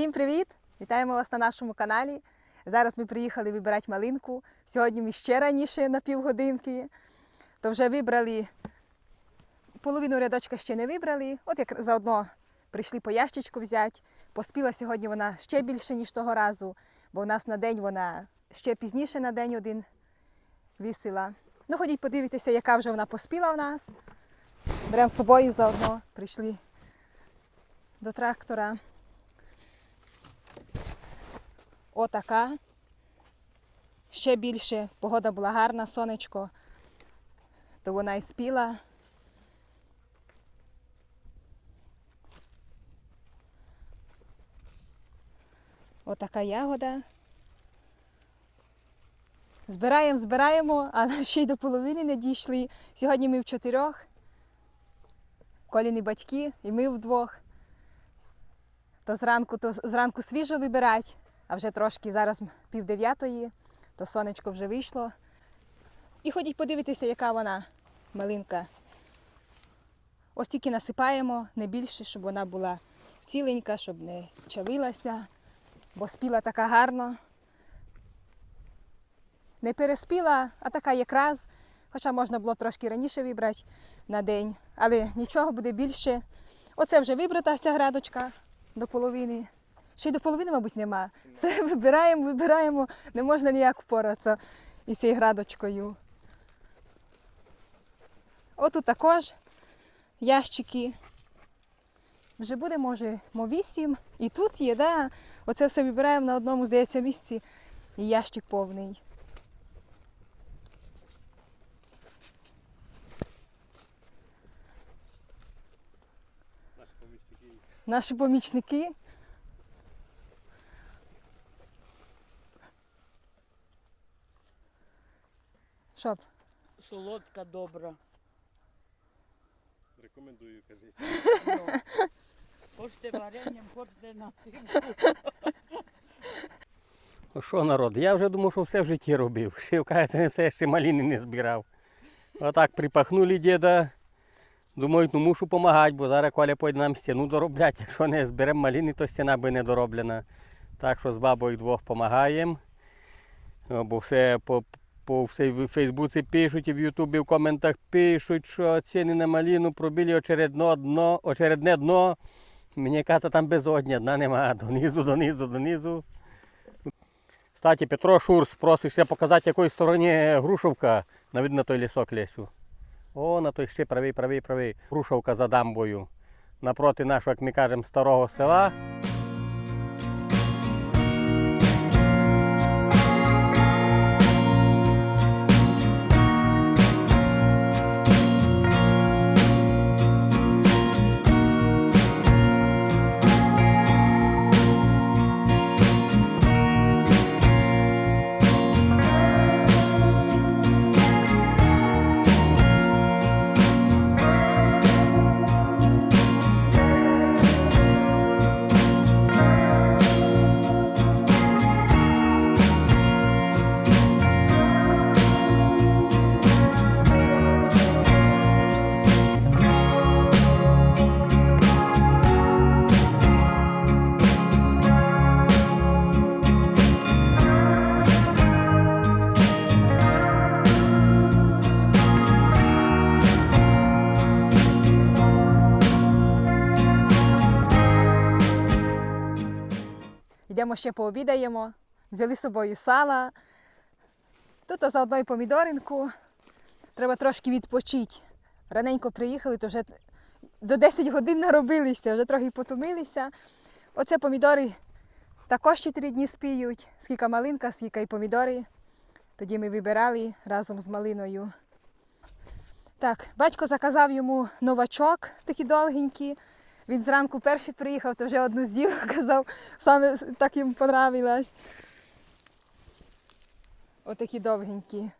Всім привіт! Вітаємо вас на нашому каналі. Зараз ми приїхали вибирати малинку. Сьогодні ми ще раніше на півгодинки. То вже вибрали половину рядочка ще не вибрали. От як заодно прийшли по ящичку взяти. Поспіла сьогодні вона ще більше, ніж того разу, бо у нас на день вона ще пізніше на день один вісила. Ну, ходіть подивитися, яка вже вона поспіла в нас. Беремо з собою заодно, прийшли до трактора. Отака. Ще більше. Погода була гарна, сонечко, то вона і спіла. Отака ягода. Збираємо, збираємо, а ще й до половини не дійшли. Сьогодні ми в чотирьох. Коліни батьки і ми вдвох. То зранку, то зранку свіжо вибирать, а вже трошки зараз пів дев'ятої, то сонечко вже вийшло. І ходіть подивитися, яка вона малинка. Ось тільки насипаємо, не більше, щоб вона була ціленька, щоб не чавилася, бо спіла така гарно. Не переспіла, а така якраз. Хоча можна було трошки раніше вибрати на день, але нічого буде більше. Оце вже вибрата вся градочка до половини. Ще й до половини, мабуть, нема. Все вибираємо, вибираємо, не можна ніяк впоратися із цією градочкою. Отут також ящики. Вже буде, може, мо вісім. І тут є, да. Оце все вибираємо на одному, здається, місці. І ящик повний. Наші помічники. Наші помічники. Що? Солодка добра. Рекомендую, кажіть. Ну. Хочете варенням, хочете на Ну Що народ? Я вже думав, що все в житті робив. Ще, не все ще маліни не збирав. Отак припахнули діда. Думаю, ну мушу допомагати, бо зараз Коля пойде нам стіну доробляти. Якщо не зберемо маліни, то стіна би не дороблена. Так що з бабою двох допомагаємо. Бо все по, Фейсбуці пишуть і в Ютубі в коментах пишуть, що ціни на маліну пробили очередно дно, очередне дно. Мені кажеться, там безодня дна немає. Донизу, донизу, донизу. Кстати, Петро Шурс просився показати, якої стороні Грушовка. Навіть на той лісок лісу. О, на той ще правий, правий, правий. Грушовка за дамбою. Напроти нашого, як ми кажемо, старого села. Йдемо ще пообідаємо. Взяли з собою сала. Тут заодно і помідоринку. Треба трошки відпочити. Раненько приїхали, то вже до 10 годин наробилися, вже трохи потомилися. Оце помідори також 4 дні спіють. Скільки малинка, скільки і помідори. Тоді ми вибирали разом з малиною. Так, батько заказав йому новачок, такі довгенькі. Він зранку перший приїхав, то вже одну з'їв, казав, саме так їм понравилось. Отакі довгенькі.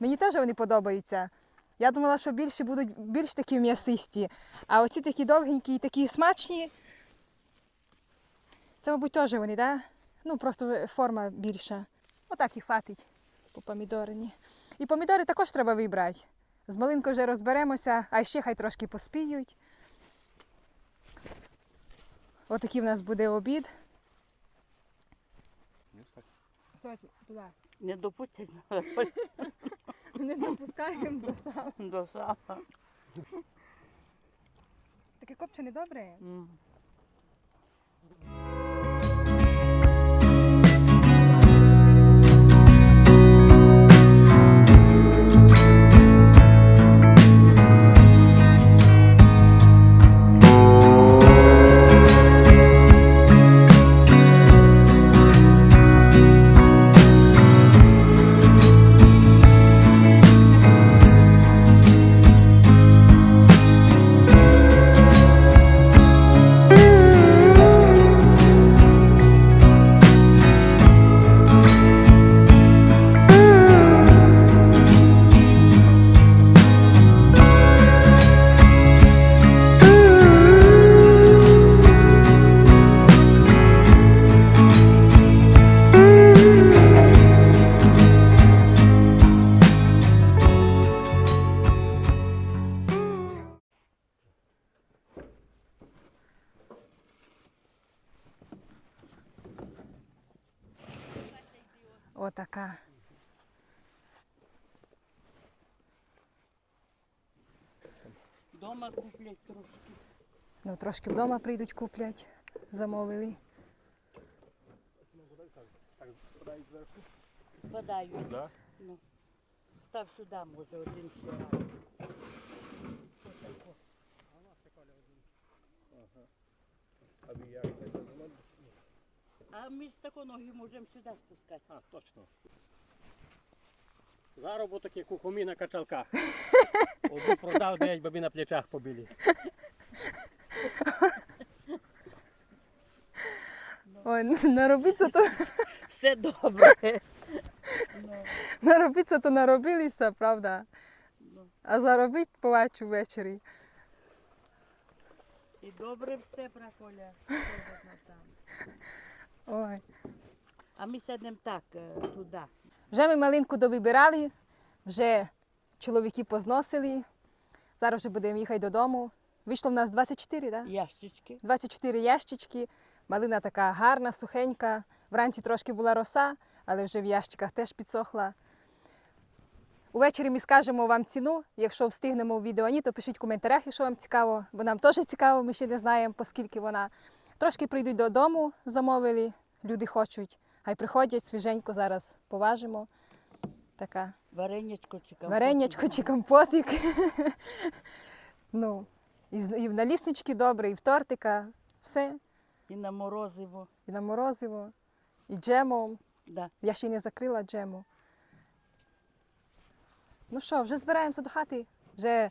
Мені теж вони подобаються. Я думала, що більше будуть більш такі м'ясисті. А оці такі довгенькі і такі смачні. Це, мабуть, теж вони, так? Да? Ну, просто форма більша. Отак і хватить по помідорині. І помідори також треба вибрати. З малинкою вже розберемося, а ще хай трошки поспіють. Отакий в нас буде обід. Хтось туди. Не допустимо. Не допускаємо до сала. До сала. Таке копчене добре. Mm. Дома куплять трошки. Ну, трошки вдома прийдуть куплять. Замовили. Так, спадають зверху. Спадають. Да? Ну. Став сюди, може, один ще А ми ж тако ноги можемо сюди спускати. А, точно. Заробіток як у кумі на качалках. Одну продав, дев'ять бабі на плечах побілі. Ой, наробиться то, Все добре. Наробиться то наробилися, правда. ну. А заробить побачу ввечері. І добре все, там. Ой. А ми сидимо так, е, туди. Вже ми малинку довибирали, вже чоловіки позносили. Зараз вже будемо їхати додому. Вийшло в нас 24, так? Да? Ящички. 24 ящички. Малина така гарна, сухенька. Вранці трошки була роса, але вже в ящиках теж підсохла. Увечері ми скажемо вам ціну. Якщо встигнемо у відео ні, то пишіть в коментарях, якщо вам цікаво, бо нам теж цікаво, ми ще не знаємо, по скільки вона. Трошки прийдуть додому, замовили, люди хочуть. Хай приходять свіженько зараз поважимо. Така Варенячко чи компот. варенячко чи компотик. ну, і, і в наліснички добре, і в тортика. Все. І на морозиво. І на морозиво, і джемом. Да. Я ще й не закрила джему. Ну що, вже збираємося до хати. Вже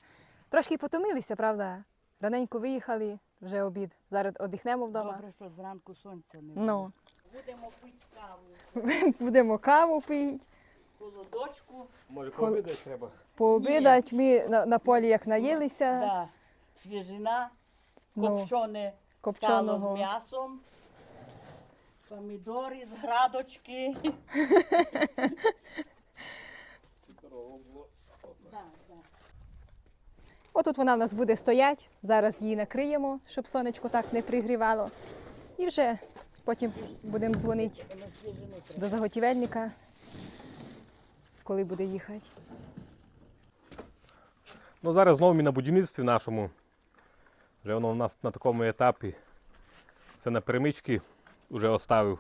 трошки потомилися, правда? Раненько виїхали, вже обід. Зараз одихнемо вдома. Добре, що зранку сонця не було. Ну, Будемо пити каву. будемо каву пити, Холодочку. Може, пообідати треба? пообідати. Ми на, на полі як наїлися. Да. Свіжина, Ну, копчене сало копченого. з м'ясом, помідори з градочки. Отут вона в нас буде стоять. Зараз її накриємо, щоб сонечко так не пригрівало. І вже потім будемо дзвонити до заготівельника, коли буде їхати. Ну, зараз знову ми на будівництві нашому. Вже воно у нас на такому етапі. Це на перемички вже оставив.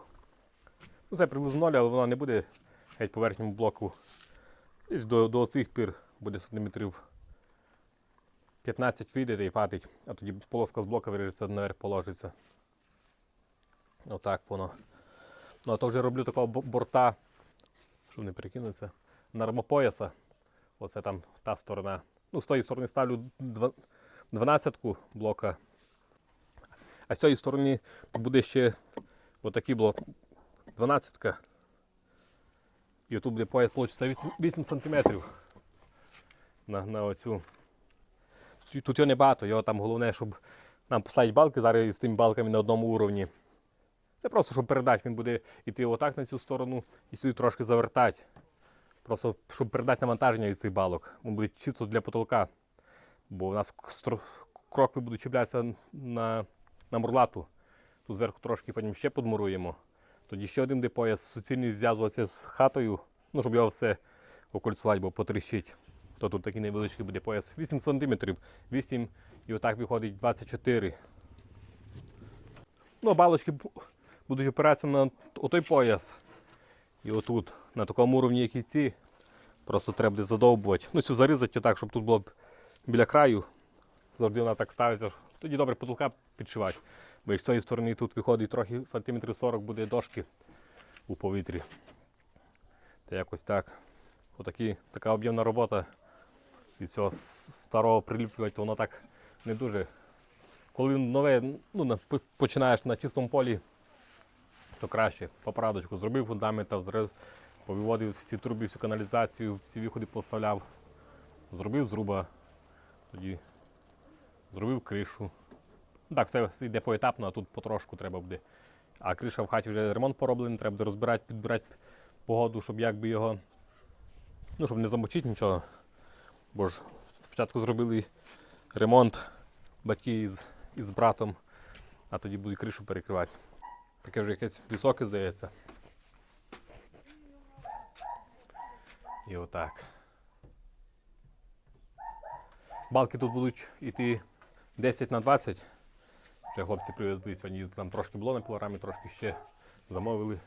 Ну, це приблизно ноль, але воно не буде геть по верхньому блоку. Десь до, до цих пір буде сантиметрів 15 вийде і хватить, а тоді полоска з блока виріжеться, наверх положиться. Отак воно. Ну, а то вже роблю такого борта, щоб не перекинутися, нормопояса. Оце там та сторона. Ну, з тої сторони ставлю два- 12 блока. А з цієї сторони буде ще отакий блок 12-ка. І тут буде пояс, виходить, 8, 8 см на, на оцю. Тут- Тут його небагато, його там головне, щоб нам поставити балки зараз з тими балками на одному уровні. Це просто, щоб передати, він буде йти отак на цю сторону і сюди трошки завертати. Просто щоб передати навантаження від цих балок. Він буде чисто для потолка. Бо у нас крокви будуть чіплятися на, на мурлату. Тут зверху трошки потім ще подмуруємо. Тоді ще один де пояс суцільний зв'язуватися з хатою, ну, щоб його все окольцувати, бо потріщить. То тут такий невеличкий буде пояс. 8 см, 8 і отак виходить 24. Ну, балочки будуть опиратися на той пояс. І отут, на такому уровні, як і ці, просто треба буде задовбувати. Ну, цю зарізати так, щоб тут було б біля краю. Завжди вона так ставиться. Тоді добре потолка підшивати. Бо як з цієї сторони тут виходить трохи сантиметрів 40 буде дошки у повітрі. Та якось так. Отакі, така об'ємна робота. Від цього старого приліплювати, воно так не дуже. Коли нове ну, починаєш на чистому полі, то краще. По порадочку зробив фундамент, повиводив всі труби, всю каналізацію, всі виходи поставляв. Зробив зруба, тоді зробив кришу. Так, все йде поетапно, а тут потрошку треба буде. А криша в хаті вже ремонт пороблений, треба буде розбирати, підбирати погоду, щоб якби його. Ну, щоб не замочити нічого. Бо ж спочатку зробили ремонт батьки із, із братом, а тоді будуть кришу перекривати. Таке вже якесь високе, здається. І отак. Балки тут будуть йти 10 на 20. Вже хлопці привезли сьогодні. Там трошки було на пілорамі, трошки ще замовили.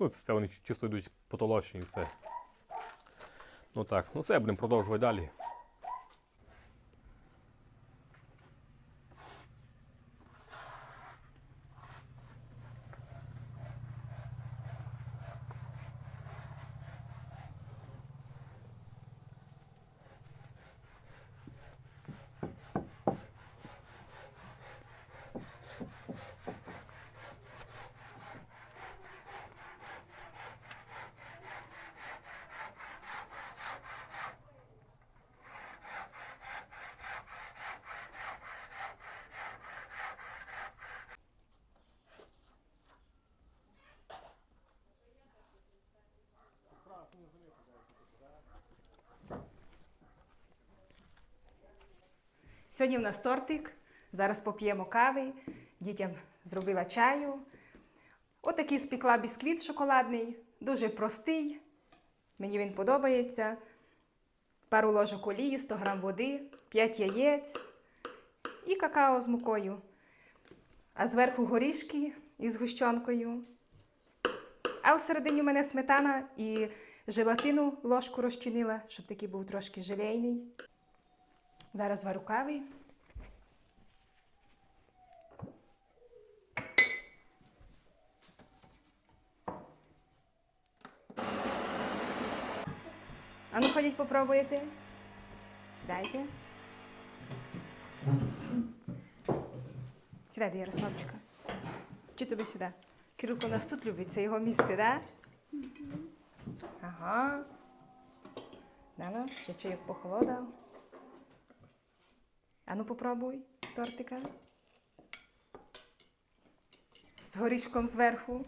Ну, це все вони чисто йдуть потолочні і все. Ну так, ну все, будемо продовжувати далі. Сьогодні в нас тортик. Зараз поп'ємо кави. Дітям зробила чаю. Отакий спекла бісквіт шоколадний, дуже простий. Мені він подобається. Пару ложок олії, 100 грам води, 5 яєць і какао з мукою. А зверху горішки із гущонкою. А всередині у мене сметана і желатину ложку розчинила, щоб такий був трошки желейний. Зараз варю кави. А ну ходіть попробуєте. Сідайте. Сідайте, Ярославчика. Чи тобі сюди? Кирилко нас тут любить, це його місце, так? Да? Ага. Дано, ще чайок похолодав. А ну попробуй тортика. З горішком зверху.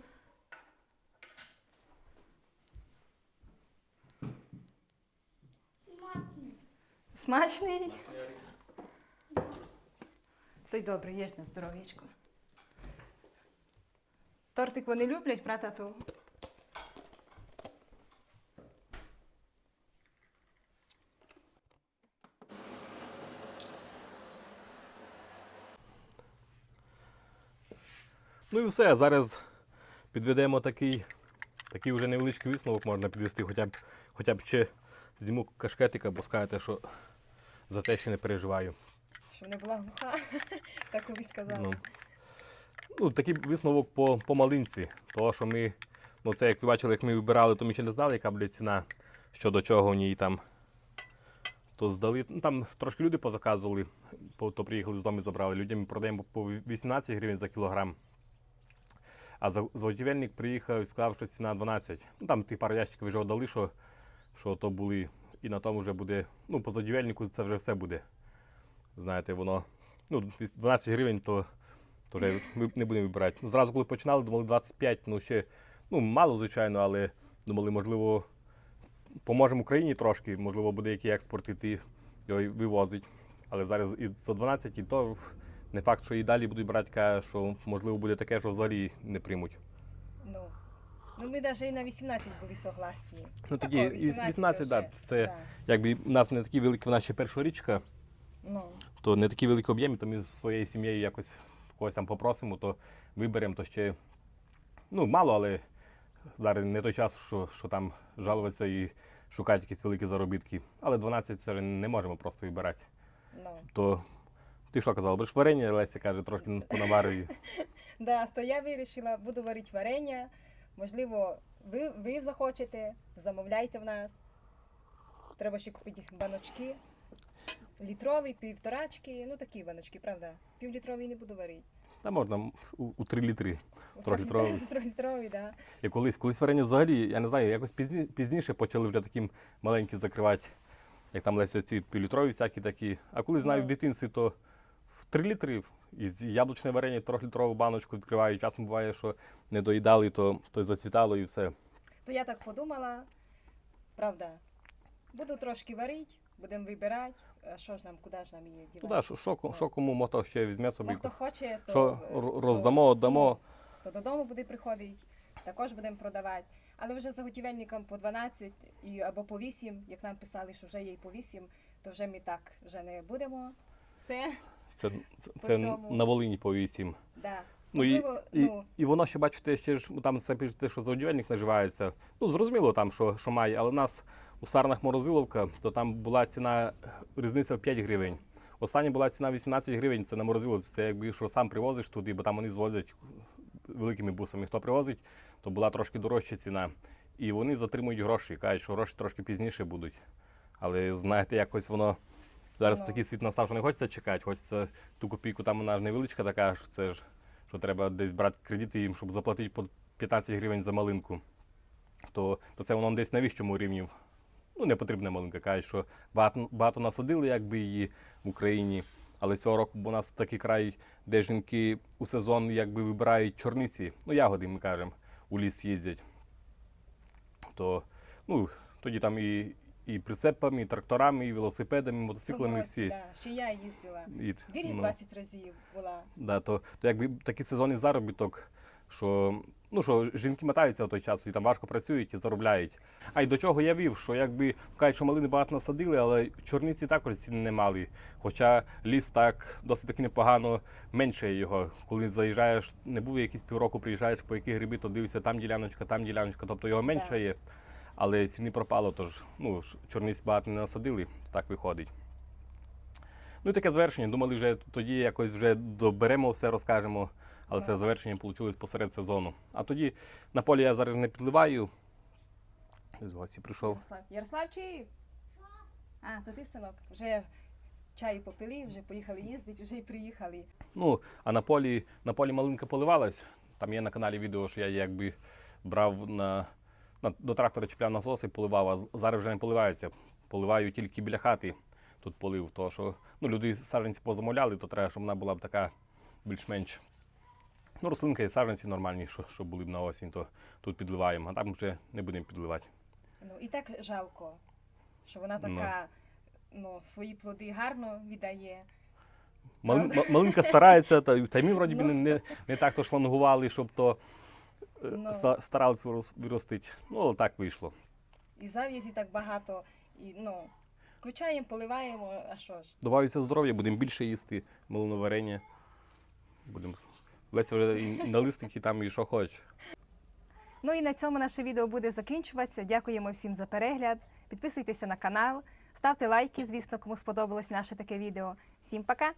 Смачний. То й добре, їж на здоров'ячко. Тортик вони люблять, брата ту. Ну і все. Зараз підведемо такий, такий вже невеличкий висновок можна підвести, хоча б, хоча б ще зніму кашкетика, бо скажете, що за те ще не переживаю. Що не була глуха, так колись сказала. Ну, ну, такий висновок по, по малинці. Того, що ми, ну це як ви бачили, як ми вибирали, то ми ще не знали, яка буде ціна, що до чого в ній там. То здали. Ну, там трошки люди позаказували, то приїхали з дому і забрали. Людям продаємо по 18 гривень за кілограм. А за- заготівельник приїхав і сказав, що ціна 12. Ну, там ті пару ящиків вже дали, що, що то були. І на тому вже буде. Ну, по заготівельнику це вже все буде. Знаєте, воно. Ну, 12 гривень, то то вже ми не будемо вибирати. Ну, зразу, коли починали, думали 25, ну ще ну, мало, звичайно, але думали, можливо, поможемо Україні трошки, можливо, буде який експорт іти його вивозить. Але зараз і за 12, і то не факт, що і далі будуть брати, каже, що можливо буде таке, що взагалі не приймуть. Ну. Ну ми навіть і на 18 були согласні. Ну тоді Тако, і 18, да, вже. це Да. якби в нас не такі великі, в нас ще перша річка, Ну, то не такі великі об'єми, то ми з своєю сім'єю якось когось там попросимо, то виберемо, то ще ну, мало, але зараз не той час, що, що там жалуватися і шукати якісь великі заробітки. Але 12 це не можемо просто вибирати. ну. То ти що казала, будеш варення, Леся каже, трошки понаварюю. Да, то я вирішила, буду варити варення. Можливо, ви, ви захочете, замовляйте в нас. Треба ще купити баночки. Літрові, півторачки, ну такі баночки, правда? Півлітрові не буду варити. Та можна у, у 3 літри. Трьохлітрові. Трьохлітрові, да. І колись, колись варення взагалі, я не знаю, якось пізні, пізніше почали вже таким маленькі закривати, як там Леся ці півлітрові всякі такі. А коли знаю в Ну. дитинстві, то 3 літри і з яблучне варення трьохлітрову баночку відкриваю. Часом буває, що не доїдали, то, то зацвітало і все. То я так подумала, правда, буду трошки варити, будемо вибирати, а що ж нам, куди ж нам її дівати. Так, що, що, ко- що кому мото ще візьме собі, хто хоче, то, що е, р- то- роздамо, віддамо. то додому буде приходити, також будемо продавати. Але вже заготівельникам по 12 і, або по 8, як нам писали, що вже є і по 8, то вже ми так вже не будемо. Все, Це, це, цьому. на Волині по вісім. да. Ну, і, Можливо, і, ну, і воно ще, бачите, ще ж там все пишете, що заодівельник наживається. Ну, зрозуміло там, що, що має, але в нас у Сарнах морозиловка, то там була ціна, різниця в 5 гривень. Остання була ціна 18 гривень, це на морозиловці. Це якби що сам привозиш туди, бо там вони звозять великими бусами. Хто привозить, то була трошки дорожча ціна. І вони затримують гроші, кажуть, що гроші трошки пізніше будуть. Але знаєте, якось воно зараз Ну. такий світ настав, що не хочеться чекати, хочеться ту копійку, там вона ж невеличка така, що це ж що треба десь брати кредити їм, щоб заплатити по 15 гривень за малинку. То, то це воно десь на вищому рівні. Ну, не потрібна малинка. Кажуть, що багато, багато насадили якби її в Україні. Але цього року бо у нас такий край, де жінки у сезон якби вибирають чорниці, ну ягоди, ми кажемо, у ліс їздять. То ну, тоді там і, і прицепами, і тракторами, і велосипедами, і мотоциклами всі. Да, ще я їздила. І, Більше ну. 20 разів була. Да, то, то якби такий сезонний заробіток, що, ну, що жінки мотаються в той час і там важко працюють і заробляють. А й до чого я вів, що якби кажуть, що малини багато насадили, але чорниці також ціни не мали. Хоча ліс так досить таки непогано менше його. Коли заїжджаєш, не був якийсь півроку, приїжджаєш по які гриби, то дивишся там діляночка, там діляночка, тобто його менше Да. є. Але ціни пропало, тож ну, чорниць багато не насадили, так виходить. Ну і таке завершення. Думали, вже тоді якось вже доберемо все, розкажемо. Але це завершення вийшло посеред сезону. А тоді на полі я зараз не підливаю. З гості прийшов. Ярослав. Ярославчик! А, то ти синок. Вже чаю попили, вже поїхали їздити, вже й приїхали. Ну, а на полі, на полі малинка поливалась. Там є на каналі відео, що я якби брав на до трактора чіпляв насос і поливав, а зараз вже не поливається. Поливаю тільки біля хати. Тут полив, тому що ну, люди саджанці позамовляли, то треба, щоб вона була б така більш-менш. Ну, рослинка і саджанці нормальні, що, що були б на осінь, то тут підливаємо, а там вже не будемо підливати. Ну і так жалко, що вона Ну. така, ну, свої плоди гарно віддає. Мал, малинка старається, та, й ми вроді Ну. не, не, не так то шлангували, щоб то Ну. ста- старалися вирос- виростити. Ну, але так вийшло. І зав'язі так багато. І, ну, включаємо, поливаємо, а що ж. Добавиться здоров'я, будемо більше їсти, малиноварення. Будемо. Леся вже і на листики там і що хочеш. Ну і на цьому наше відео буде закінчуватися. Дякуємо всім за перегляд. Підписуйтеся на канал, ставте лайки, звісно, кому сподобалось наше таке відео. Всім пока!